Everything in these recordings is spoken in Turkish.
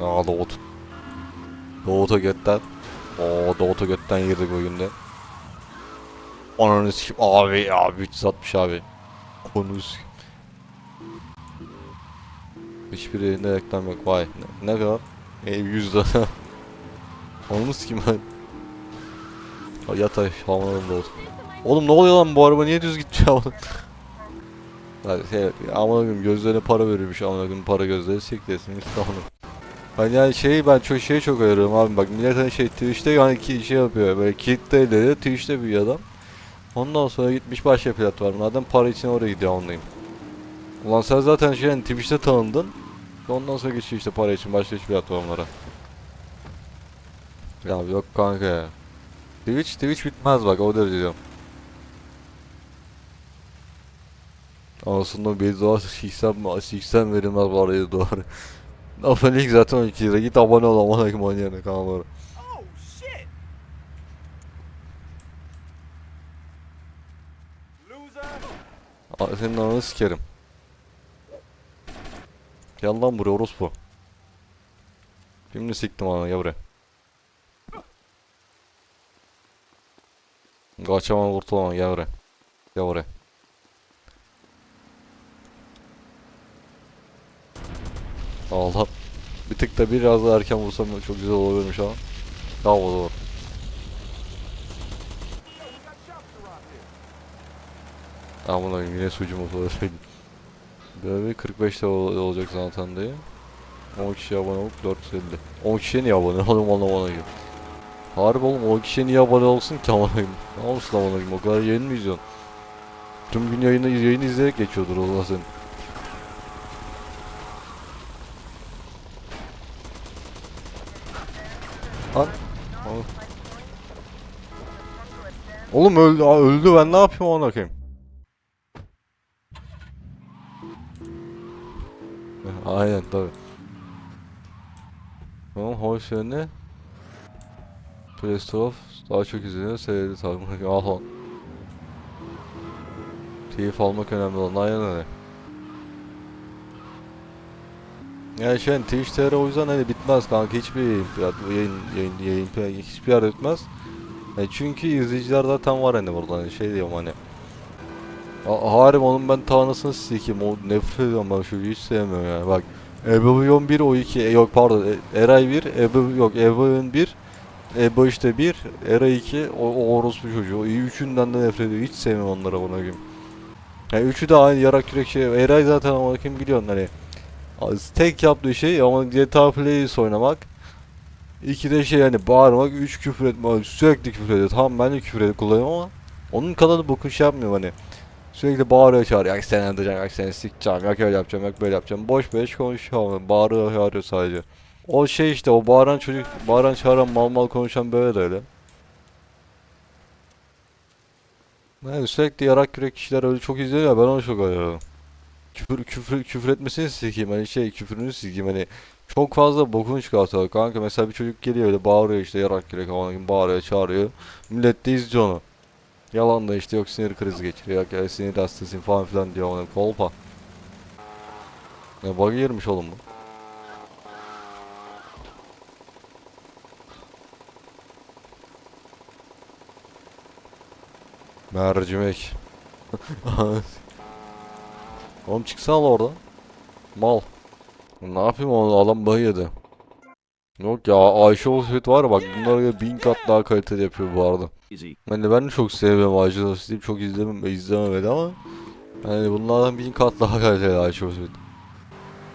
Aa Doğut. Doğut'a götten. Oo Doğut'a götten girdik o günde. Ananı sikim abi abi 360 abi. Onu sikim. Hiçbir yerinde reklam yok vay. Ne, ne kadar? E 100 lira. Onu sikim ben. Ha, Yat aşağı Doğut. Oğlum ne oluyor lan bu araba niye düz gitmiyor? Yani şey, amına gözlerine para veriyormuş amına para gözleri siklesin onu. Hani yani şeyi ben çok şeyi çok ayırıyorum abi bak millet hani şey Twitch'te yani ki şey yapıyor böyle kitleleri Twitch'te bir adam. Ondan sonra gitmiş başka platformlardan para için oraya gidiyor anlayayım. Ulan sen zaten şey hani Twitch'te tanındın. Ondan sonra geçiyor işte para için başka platformlara. Ya yok kanka ya. Twitch Twitch bitmez bak o derece diyorum. Aslında bir dolar siksem, siksem verilmez bu araya doğru. Abonelik zaten 12 lira. Git abone ol amına koyayım yerine kanallara. Oh Senin ananı sikerim. Gel lan buraya orospu. Şimdi siktim ananı gel buraya. Kaçamam kurtulamam gel buraya. Gel buraya. Allah. Bir tık da biraz daha erken vursam çok güzel olabilirmiş ama. Tamam o zaman. We got shops around here. Amına koyayım yine sucu motoru. Böyle 45 de ol- olacak zaten diye. 10 kişi abone olup 450. 10 kişiye niye abone anlamana gibi. Harbi oğlum 10 kişiye niye abone olsun ki amına koyayım. Ne olsun amına koyayım o kadar yayın mı izliyorsun? Tüm gün yayını, yayını izleyerek geçiyordur Allah senin. Lan. Oğlum. Oğlum öldü, öldü ben ne yapayım ona koyayım? Aynen tabi. Tamam hoş ne? Playstore daha çok izleniyor seyredi tabi. Al al. Keyif almak önemli olan aynen öyle. Yani şey hani Twitch TR o yüzden hani bitmez kanka hiçbir yayın, yayın, yayın, yayın hiçbir yer bitmez. E çünkü izleyiciler zaten var hani burada hani şey diyorum hani. Ha- Harim onun ben tanrısını sikeyim o nefret ediyorum ben şu hiç sevmiyorum yani bak. Ebevyon 1 o 2 e, yok pardon e, Eray 1 Ebe yok Ebevyon 1 Ebe işte 1 Eray 2 o, o orospu çocuğu o üçünden de nefret ediyorum hiç sevmiyorum onları buna gün. Yani üçü de aynı yarak yürek şey Eray zaten ama kim biliyorsun hani tek yaptığı şey ama GTA Plays oynamak İki de şey yani bağırmak, üç küfür etme, sürekli küfür ediyor. Tamam ben de küfür edip kullanıyorum ama onun kadar bokun şey yapmıyor hani. Sürekli bağırıyor çağırıyor. Yak seni öldüreceğim, yak seni sikeceğim, yak öyle yapacağım, yak böyle yapacağım. Boş beş konuşuyor ama bağırıyor çağırıyor sadece. O şey işte o bağıran çocuk, bağıran çağıran mal mal konuşan böyle de öyle. Yani sürekli yarak yürek kişiler öyle çok izliyor ya ben onu çok arıyorum. Küfür, küfür, küfür etmesini sikeyim hani şey küfürünü sikeyim hani çok fazla bokunu çıkartıyor kanka mesela bir çocuk geliyor öyle bağırıyor işte yarak yürek ama bağırıyor çağırıyor millet de izliyor onu. Yalan da işte yok sinir krizi geçiriyor ya sinir hastası falan filan diyor ona kolpa. Ya bug yermiş oğlum bu. Mercimek. Oğlum çıksana oradan. Mal. Ne yapayım onu adam bayıldı. Yok ya Ayşe Olsayt var ya bak bunlar bin kat daha kaliteli yapıyor bu arada. Easy. Hani ben de çok seviyorum Ayşe Olsayt'ı çok izlemem izlememedi ama hani bunlardan bin kat daha kaliteli Ayşe Olsayt.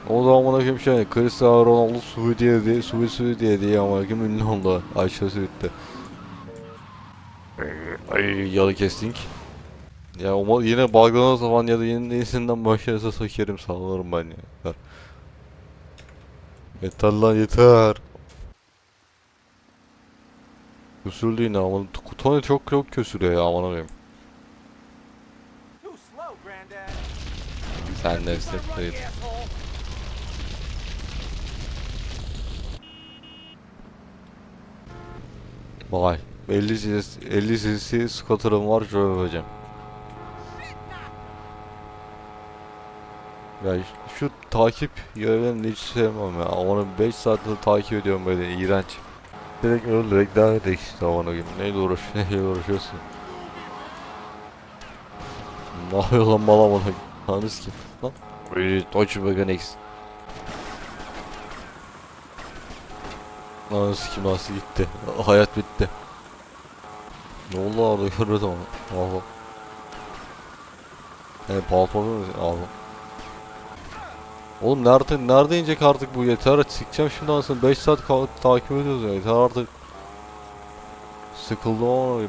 O zaman bana kim şey Cristiano Ronaldo Suudiye diye Suudi Suudiye diye ama kim ünlü oldu Ayşe Olsayt'te. Ay yalı kestik. Ya o yine bağlanan zaman ya da yeni iyisinden başlarsa sokerim sağlarım ben ya. Yeter. Yeter lan yeter. Küsürdü yine ama Tony çok çok küsürüyor ya aman abim. Sen de siktir. Vay. 50 cc 50 cc scooter'ım var şöyle hocam. Ya şu takip görevlerini hiç sevmem ya. Onu 5 saattir takip ediyorum böyle iğrenç. Direkt öl direkt devam edek işte ona gibi. Neyle uğraş neyle uğraşıyorsun? Ne yapıyor lan mala mala? Hanız kim? Lan? Deutsche Wagen X. Anası kim nasıl gitti? Hayat bitti. Ne oldu orada görmedim onu. Allah. He palpa mı? Allah. Oğlum nerede nerede inecek artık bu yeter sikeceğim şimdi anasını 5 saat takip ediyoruz ya yeter artık. Sıkıldım ama ya.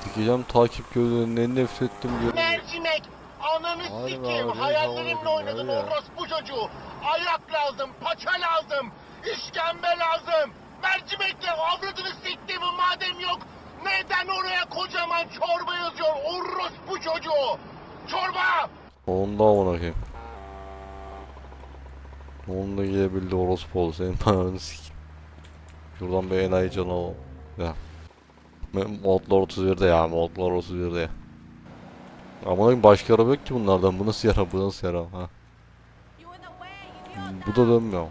Sikeceğim takip gözlerinden nefret ettim diyorum. Mercimek! Ananı sikeyim! Hayallerimle oynadın orospu çocuğu! Ayak lazım, paça lazım, işkembe lazım! Mercimekle avradını siktiğimi madem yok! Neden oraya kocaman çorba yazıyor orospu çocuğu? Çorba! Onda amına koyayım. Onunla gidebildi orospu oldu senin paranı sik. Şuradan bir enayi canı alalım. Ya. Modlar 31'de ya modlar 31'de ya. Ama başka araba yok ki bunlardan. Bu nasıl yara bu nasıl yara ha. Bu da dönmüyor.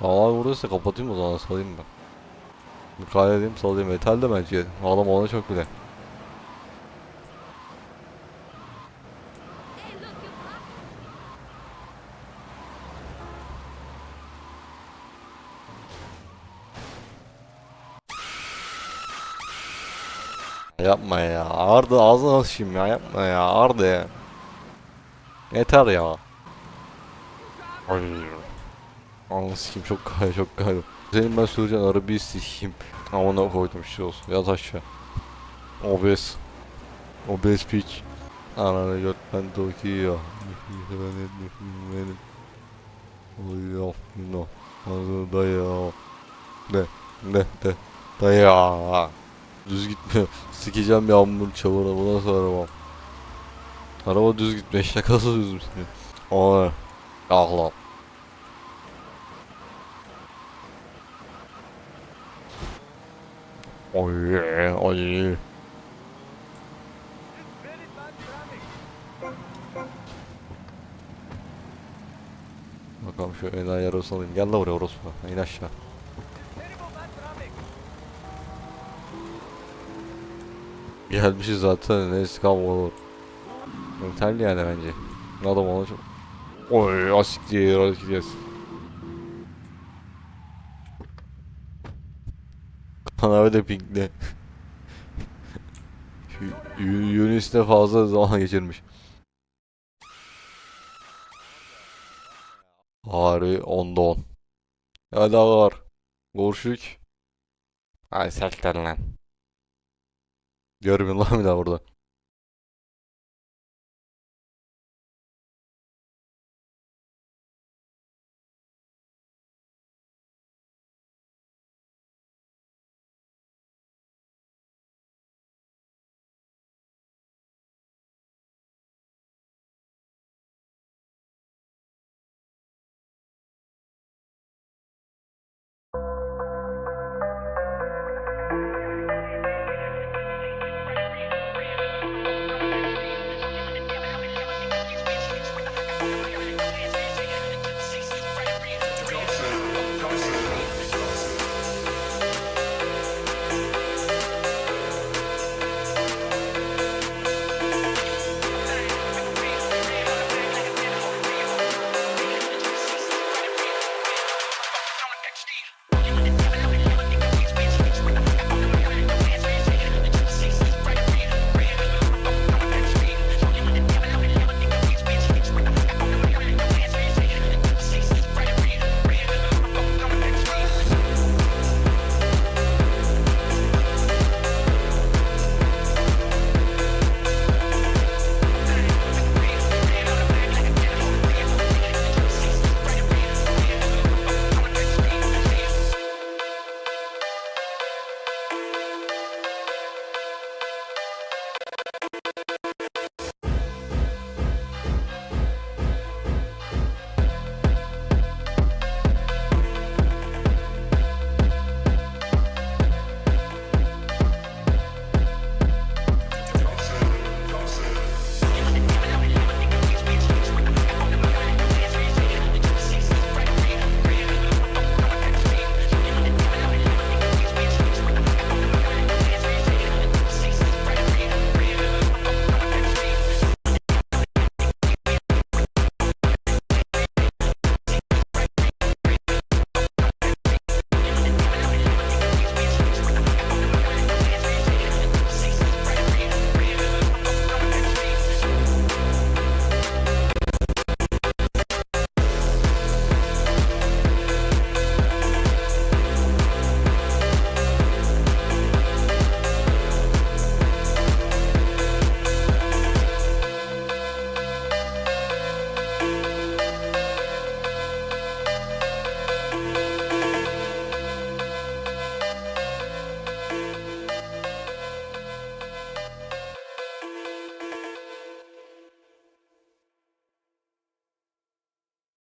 Tamam buradaysa kapatayım o zaman salayım ben. Mukayele edeyim salayım. Metal de bence. Adam ona çok bile. Yapma ya. Arda ağzına alışayım ya. Yapma ya. Arda ya. Yeter ya. Ay. Ananı sikeyim çok kay çok kay. Senin ben süreceğin arabayı sikeyim. Amına koydum şey olsun. Yat aşağı. Obez. Obez piç. Ananı göt ben Tokyo. Benim. Oy of no. Ağzını daya. Ne? Ne? Ne? Daya. Düz gitmiyor. Sikeceğim yağmur çamura bu nasıl arabam? Araba düz gitmiyor. Şakası düz gitmiyor. Aa. Ah lan. Oy, oy. Bakalım şu enayi yarası alayım. Gel la buraya orospu. İn aşağı. Gelmişiz zaten. Neyse kalma olur. Yeterli yani bence. Adam ona çok... Oy asik diye asik diye. Kanavi de pinkli. Şu Yu- Yunus'te fazla zaman geçirmiş. Harbi onda on. Hadi var. Görüşük. Ay sekter lan. Görmüyor lan bir daha burada.